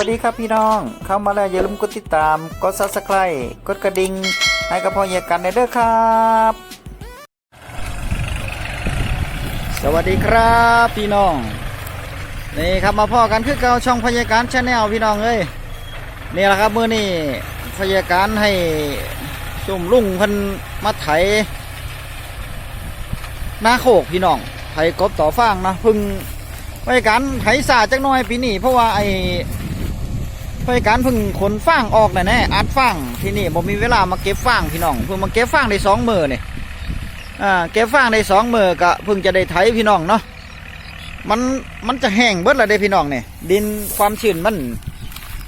วัสดีครับพี่น้อง เข้ามาแล้วอย่าลืมกดติดตาม กด subscribe กดกระดิ่งให้กับพ่อเฮียกันในเด้อครับ สวัสดีครับพี่น้อง นี่ครับมาพ่อกันคือเก่าช่องพยาการชาแนลพี่น้องเอ้ยนี่แหละครับมือนี่พยาการให้ซุ่มลุงพิ่นมาไถหน้าโคกพี่น้องไถกบต่อฟางนะพึ่งพยาการไถสาจักหน่อยปีนี้เพราะว่าไอ้ พยาการเพึ่งขนฟางออกแน่แน่อัดฟางที่นี่ผมมีเวลามาเก็บฟางพี่น้องเพิ่งมาเก็บฟางได้สองมือเนี่ยอ่าเก็บฟางได้สองมือก็เพิ่งจะได้ไถพี่น้องเนาะมันมันจะแห้งเบิดละเด้พี่น้องเนี่ยดินความชื้นมัน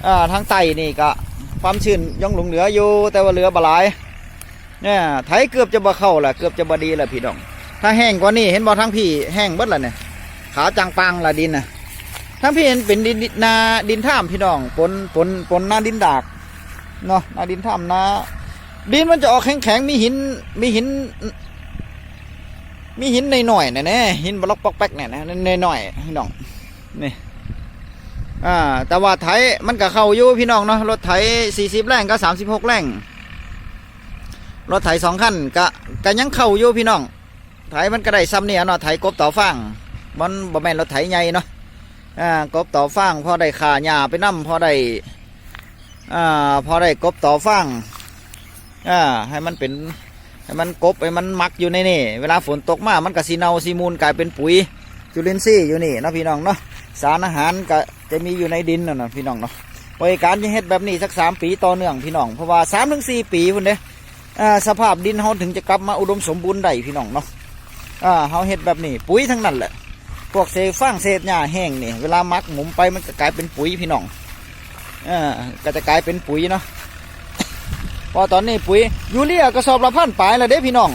อ่าทางใต้นี่ก็ความชื้นยังหลงเหลืออยู่แต่ว่าเหลือบหลายเนี่ยไถเกือบจะบ่เข้าละเกือบจะบ่ดีละพี่น้อง ถ้าแห้งกว่านี้เห็นบ่ทางพี่แห้งเบิดละเนี่ยขาวจางปังละดินนะ ทางพี่เห็นเป็นดินนาดินท่ามพี่น้องปนปนปนหน้าดินดากเนาะหน้าดินท่ามนาดินมันจะออกแข็งแข็งๆมีหินมีหิน มีหินในหน่อยๆนะแน่หินบล็อกปอกแป๊กเนี่ยนะในหน่อยพี่น้องนี่อ่าแต่ว่าไถมันก็เข้าอยู่พี่น้องเนาะรถไถ40แรงก็36แรงรถไถสองคันก็ก็ยังเข้าอยู่พี่น้องไถมันก็ได้ซ้ำเนี่ยเนาะไถกบต่อฟางมันบ่แม่นรถไถใหญ่เนาะ อ่ากบต่อฟางพอได้ขาหญ้าไปนํพอได้อ่าพอได้กบต่อฟางอ่าให้มันเป็นให้มันกบให้มันมักอยู่ในนี่เวลาฝนตกมามันก็สีเนาสีมูลกลายเป็นปุ๋ยจุลินทรีย์อยู่นี่นะพี่น้องเนาะสารอาหารก็จะมีอยู่ในดินนั่นนะพี่น้องเนาะบริการจะเฮ็ดแบบนี้สักสามปีต่อเนื่องพี่น้องเพราะว่าสามถึงสี่ปีพุ่นเด้อสภาพดินเขาถึงจะกลับมาอุดมสมบูรณ์ได้พี่น้องเนาะอ่าเขาเฮ็ดแบบนี้ปุ๋ยทั้งนั้นแหละ พวกเศษฟางเศษหญ้าแห้งนี่เวลามักหมุมไปมันก็กลายเป็นปุ๋ยพี่น้องอ่าก็จะกลายเป็นปุ๋ยเนาะพอตอนนี้ปุ๋ยยูเรียกระสอบละพันปลายแล้วเด้พี่น้อง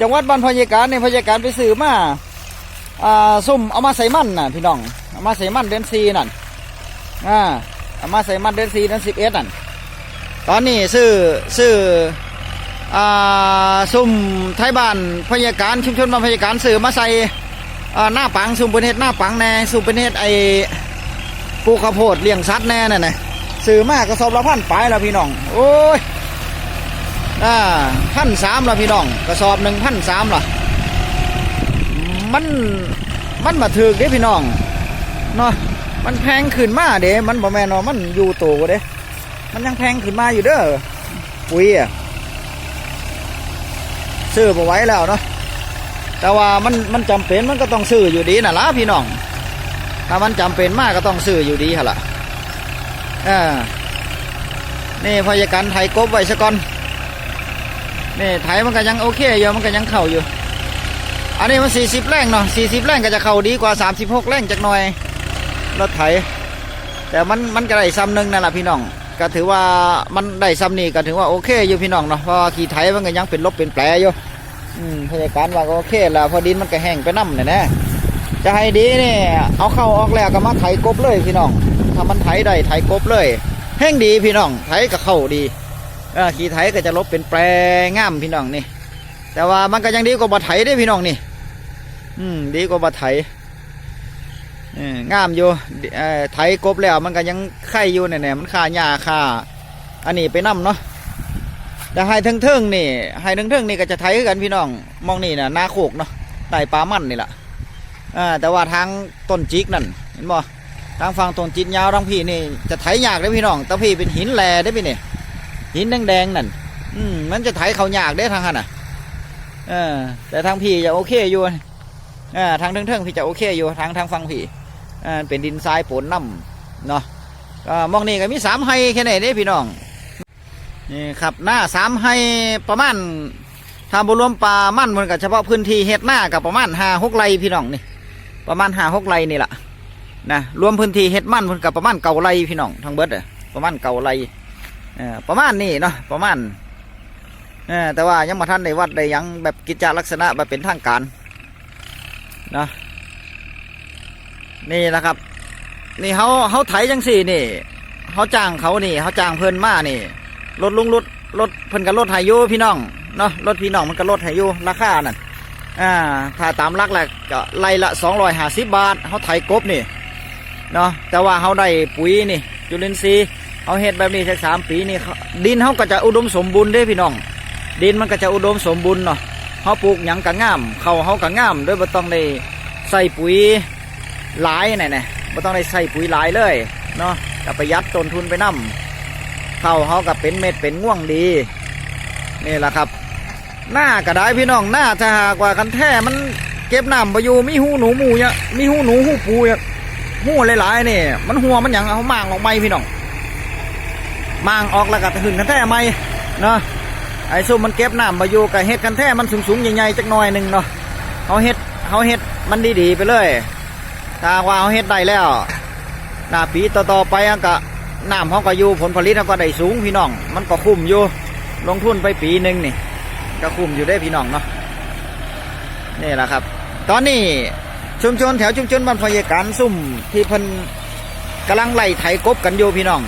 จังหวัดบ้านพยาการในพยาการไปซื้อมาอ่าซุ่มเอามาใส่มันน่ะพี่น้องเอามาใส่มันเดือนสี่นั่นอ่าเอามาใส่มันเดือนสี่เดือนสิบเอ็ดนั่นตอนนี้ซื้อซื้อ ซุ่มไทยบ้านพยาการชุมชนบ้านพยาการซื้อมาใส่หน้าปังซุ่มเป็นเฮ็ดหน้าปังแน่ซุ่มเป็นเฮ็ดไอปลูกข้าวโพดเลี้ยงสัตว์แน่น่ะนะซื้อมากกระสอบละพันปลายล้วพี่น้องโอ้ยอ่าพันสามละพี่น้องกระสอบหนึ่งพันสามละมันมันมาถือเด้พี่น้องเนาะมันแพงขึ้นมาเด้มันบ่แม่นว่ามันอยู่โตเด้มันยังแพงขึ้นมาอยู่เด้อปุ๋ยอะ ซื้อบ่ไหว้แล้วเนาะแต่ว่ามันมันจำเป็นมันก็ต้องซื้ออยู่ดีน่ะล่ะพี่น้อง ถ้ามันจำเป็นมากก็ต้องซื้ออยู่ดีฮะล่ะอ่านี่พยาการไทยกบไว้ซะก่อนนี่ไทยมันก็ยังโอเคอยู่มันก็ยังเข้าอยู่ อันนี้มันสี่สิบแรงเนาะสี่สิบแรงก็จะเข้าดีกว่าสามสิบหกแรงจักหน่อยรถไถแต่มันมันก็ได้ซ้ำหนึ่งนั่นแหละพี่น้อง ก็ถือว่ามันได้ซ้ำนี่ก็ถือว่าโอเคอยู่พี่น้องเนาะเพราะว่าขี่ไถมันก็ยังเป็นลบเป็นแผลอยู่อืมพยาการว่าก็โอเคแล้วพอดินมันก็แห้งไปน้ำเนี่ยนะจะให้ดีนี่เอาเข้าออกแล้วก็มาไถกบเลยพี่น้องถ้ามันไถได้ไถกบเลย แห้งดีพี่น้องไถก็เข้าดีเออขี่ไถก็จะลบเป็นแปรงามพี่น้องนี่ แต่ว่ามันก็ยังดีกว่าบ่ไถได้พี่น้องนี่ อืมดีกว่าบ่ไถ งามอยู่ไถกบแล้วมันก็ยังไข่อยู่เนี่ยๆมันค่าหญ้าค่าอันนี้ไปนํเนาะแต่ให้เทิงๆนี่ให้เทิงๆนี่ก็จะไถกันพี่น้องมองนี่นะนาโคกเนาะได้ปลามันนี่แหละแต่ว่าทางต้นจิกนั่นเห็นบ่ทางฝั่งต้นจิกยาวทางพี่นี่จะไถยากได้พี่น้องแต่พี่เป็นหินแลได้พี่นี่หินแดงๆนั่นอืมมันจะไถเขายากได้ทางหันอะแต่ทางพี่จะโอเคอยู่อ่าทางเทิงๆพี่จะโอเคอยู่ทางทางฝั่งพี่ เป็นดินทรายปนน้ำเนาะอ่ามองนี่ก็มีสามไฮแค่ไหนเด้พี่น้องนี่ครับหน้าสามไฮประมาณถ้าบรวมปลามั่นมันกับเฉพาะพื้นที่เฮ็ดหน้ากับประมาณห้าหกไร่พี่น้องนี่ ประมาณห้าหกไร่นี่แหละนะรวมพื้นที่เฮ็ดมันเพิ่นกับประมาณเก่าไร่พี่น้องทั้งเบิดอะประมาณเก่าไร่เออประมาณนี้เนาะประมาณเออแต่ว่ายังมาท่านในวัดได้ยังแบบกิจจลักษณะแบบเป็นทางการเนาะ นี่นะครับ นี่เขาเขาไถจังสี่นี่เขาจ้างเขานี่เขาจ้างเพิ่นมานี่รถลุงรถรถเพิ่นกับรถไฮยูพี่น้องเนาะรถพี่น้องมันก็รถไฮยูราคานั่นอ่าถ้าตามลักแหละก็ไล่ละสองร้อยห้าสิบบาทเขาไถกบนี่เนาะแต่ว่าเขาได้ปุ๋ยนี่จุลินทรีย์เขาเฮ็ดแบบนี้สักสามปีนี่ดินเขาก็จะอุดมสมบูรณ์ด้วยพี่น้อง ดินมันก็จะอุดมสมบูรณ์เนาะเขาปลูกหยังก็งามเขาเขาก็งามโดยบ่ต้องได้ใส่ปุ๋ย หลายไหนไหนบ่ต้องได้ใส่ปุ๋ยหลายเลยเนาะก็ประหยัดต้นทุนไปนํเขาเขาก็เป็นเม็ดเป็นง่วงดีนี่แหละครับ หน้าก็ไดพี่น้องหน้าถ้าหากว่าคันแท้มันเก็บน้ำไปอยู่มีหูหนูหมูเนี่ยมีหูหนูหูปูเนี่ยหูหลายๆนี่มันหัวมันยังเอามางออกไม่พี่น้องมางออกแล้วก็หึงคันแท้ไม่เนาะไอ้ซุ่มมันเก็บน้ำไปอยู่กับเฮ็ดคันแท้มันสูงๆใหญ่ๆจักหน่อยหนึ่งเนาะเขาเฮ็ดเขาเฮ็ดมันดีๆไปเลย ถ้าว่าเขาเฮ็ดได้แล้วหน้าปีต่อๆไปอันก็น้ำเขาก็อยู่ผลผลิตเขาก็ได้สูงพี่น้อง มันก็คุ้มอยู่ ลงทุนไปปีหนึ่งนี่ก็คุมอยู่ได้พี่น้องเนาะนี่แหละครับ ตอนนี้ชุมชนแถวชุมชนบ้านพยาการซุ่มที่เพิ่นกำลังไล่ไถกบกันอยู่พี่น้อง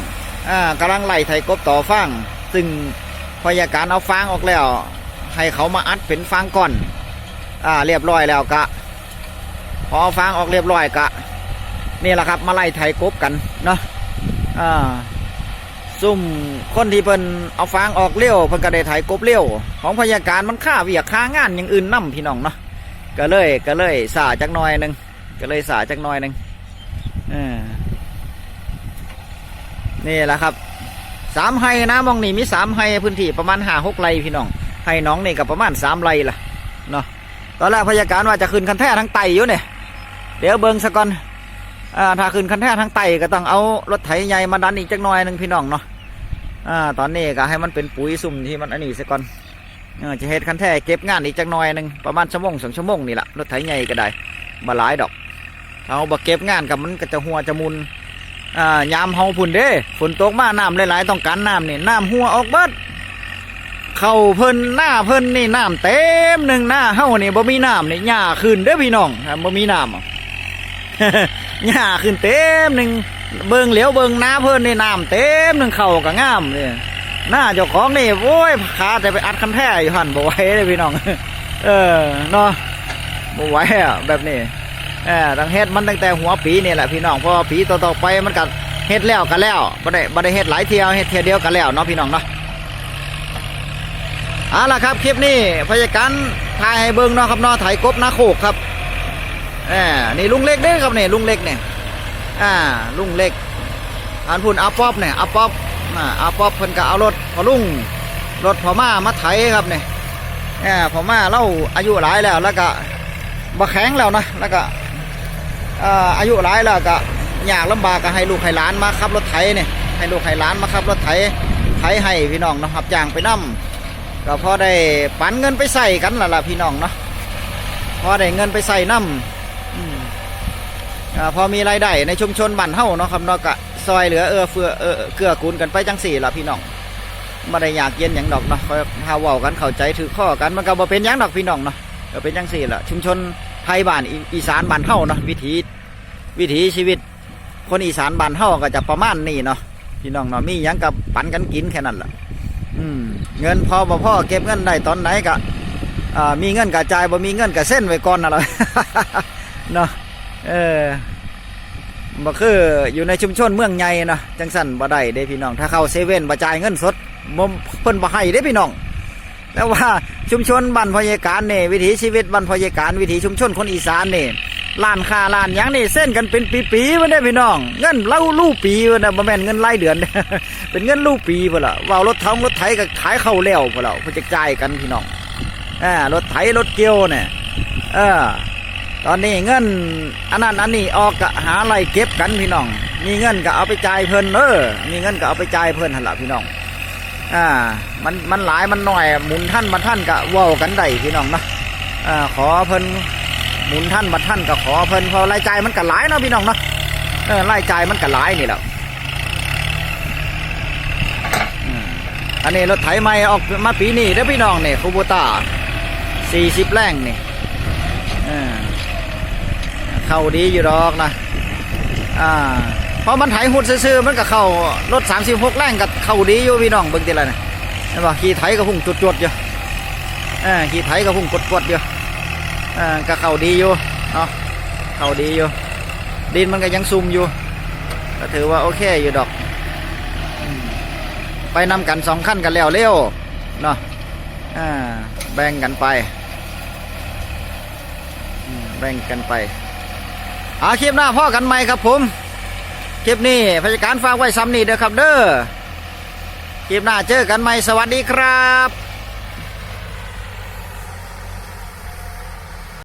อ่ากำลังไล่ไถกบต่อฟางซึ่งพยาการเอาฟางออกแล้วให้เขามาอัดเป็นฟางก่อน อ่า เรียบร้อยแล้วกะ พอเอาฟางออกเรียบร้อยกะนี่แหละครับ มาไล่ไถกบกันเนาะอ่าซุ่มคนที่เพิ่นเอาฟางออกเลี้ยวเพิ่นก็ได้ไถกบเลี้ยวของพยาการมันค่าเวียกค่างานอย่างอื่นนํพี่น้องเนาะก็เลยก็เลยสาจักหน่อยหนึ่งก็เลยสาจักหน่อยหนึ่งนี่แหละครับสามไฮนะมองนี่มีสามไฮพื้นที่ประมาณห้าหกไร่พี่น้องไฮน้องนี่ก็ประมาณสามไร่ล่ะเนาะ ตอนแรกพยาการว่าจะขึ้นคันแท่ทั้งไตอยู่เนี่ยเดี๋ยวเบิ่งซะก่อนอ่าถ้าขึ้นคันแท่ทั้งไตก็ต้องเอารถไถใหญ่มาดันอีกจักหน่อยหนึ่งพี่น้องเนาะอ่าตอนนี้ก็ให้มันเป็นปุ๋ยซุ่มที่มันอันนี้ซะก่อนเออจะเฮ็ดคันแท่เก็บงานอีกจักหน่อยหนึ่งประมาณชั่วโมงสองชั่วโมงนี่แหละรถไถใหญ่ก็ได้มาหลายดอกเอาบ่เก็บงานกับมันก็จะหัวจะมุนอ่ายามเฮาพุ่นเด้ฝนตกมาน้ำหลายๆต้องการน้ำนี่น้ำหัวออกเบิด เข้าเพิ่นหน้าเพิ่นนี่น้ำเต็มหนึ่งหน้าเฮ้านี่บ่มีน้ำนี่หญ้าขึ้นเด้อพี่น้องบ่มีน้ำหญ้าขึ้นเต็มหนึ่งเบิงเหลียวเบิงน้าเพิ่นนี่น้ำเต็มหนึ่งเข่าก็งามเลยหน้าเจ้าของนี่โอ้ยขาแต่ไปอัดคันแท้อยู่หันบ่ไหวเลยพี่น้อง เออเนาะบ่ไหวอะแบบนี้เออตั้งเฮ็ดมันตั้งแต่หัวปีนี่แหละพี่น้องเพราะปีต่อๆไปมันก็เฮ็ดแล้วก็แล้วบ่ได้บ่ได้เฮ็ดหลายเที่ยวเฮ็ดเที่ยวเดียวก็แล้วเนาะพี่น้องเนาะ เอาล่ะครับคลิปนี้พยาการถ่ายให้เบิ่งเนาะครับเนาะถ่ายกบนาโคกครับอ่านี่ลุงเล็กเด้อครับเนี่ยลุงเล็กเนี่ยอ่าลุงเล็กอันพุ่นอาป๊อปเนี่ยอาป๊อปอ่าอาป๊อปเพิ่นก็เอารถพอลุงรถพอมามาไถครับเนี่ยอ่าพอมาเล่าอายุหลายแล้วแล้วก็บ่แข็งแล้วนะแล้วก็อ่าอายุหลายแล้วก็ยากลำบากก็ให้ลูกให้หลานมาขับรถไถเนี่ยให้ลูกให้หลานมาขับรถไถไถให้พี่น้องนะครับจ้างไปนํ ก็พอได้ปันเงินไปใส่กันล่ะล่ะพี่น้องเนาะพอได้เงินไปใส่นํอืมอ่าพอมีรายได้ในชุมชนบ้านเฮาเนาะครับเนาะกะซอยเหลือเออเฟือเออเกื้อกูลกันไปจังสี่ล่ะพี่น้องไม่ได้อยากเย็นหยังดอกเนาะคอยพาเว้ากันเข้าใจถือข้อกันมันก็บ่เป็นยังดอกพี่น้องเนาะก็เป็นจังสี่ล่ะชุมชนไทยบ้านอีสานบ้านเฮาเนาะวิถีวิถีชีวิต คนอีสานบ้านเฮาก็จะประมาณนี้เนาะพี่น้องเนาะมียังกับปันกันกินแค่นั้นละ เงินพอบ่พ่อเก็บเงินได้ตอนไหนก็อ่ามีเงินกระจายบ่มีเงินกระเส้นไว้ก่อนน่ะล่ะเนาะเออบ่คืออยู่ในชุมชนเมืองใหญ่นะจังสันบ่ได้เด้พี่น้อง ถ้าเข้าเซเว่นบ่จ่ายเงินสดบ่เพิ่นบ่ให้เด้พี่น้องแต่ว่าชุมชนบ้านพยการเนี่วิถีชีวิตบ้านพยการวิถีชุมชนคนอีสานเนี่ ร้านค้าร้านยังนี่เส้นกันเป็นปีๆมันได้พี่น้อง เงินเล่าลู่ปีมันน่ะบ่แม่นเงินรายเดือน เป็นเงินลู่ปีพุ่นล่ะว่ารถทองรถไถก็ขายเข้าแล้วพุ่นล่ะเพิ่นจะจ่ายกันพี่น้องอ่ารถไถรถเกี่ยวเนี่ยเออตอนนี้เงินอันนั้นอันนี้ออกก็หาอะไรเก็บกันพี่น้อง มีเงินก็เอาไปจ่ายเพิ่นเออมีเงินก็เอาไปจ่ายเพิ่นหันล่ะพี่น้องอ่ามันมันหลายมันหน่อยหมุนท่านมาท่านก็เว้ากันได้พี่น้องนะอ่าขอเพิ่น หมุนท่านมาท่านก็ขอเพิ่นพอรายจ่ายมันก็หลายเนาะพี่น้องเนาะเออรายจ่ายมันก็หลายนี่แหละอันนี้รถไถใหม่ออกมาปีนี้เด้อพี่น้องเนี่ยคูโบต้าสี่สิบแรงนี่เข้าดีอยู่ดอกนะอ่าเพราะมันไถหุดซื่อๆมันก็เข้ารถ36แรงก็เข้าดีอยู่พี่น้องเบิ่งติละนะเห็นบ่ขี่ไถก็พุ่งจวดๆอยู่อ่าขี่ไถก็พุ่งกดๆอยู่ อ่าก็เข้าดีอยู่เนาะเข้าดีอยู่ดินมันก็ยังซุ่มอยู่ก็ถือว่าโอเคอยู่ดอก ไปนำกันสองขั้นกันแล้วเร็วเนาะอ่าแบ่งกันไปแบ่งกันไปอาคลิปหน้าพ่อกันใหม่ครับผม คลิปนี้พยาการฝากไว้ซ้ำนี่เด้อครับเด้อคลิปหน้าเจอกันใหม่สวัสดีครับ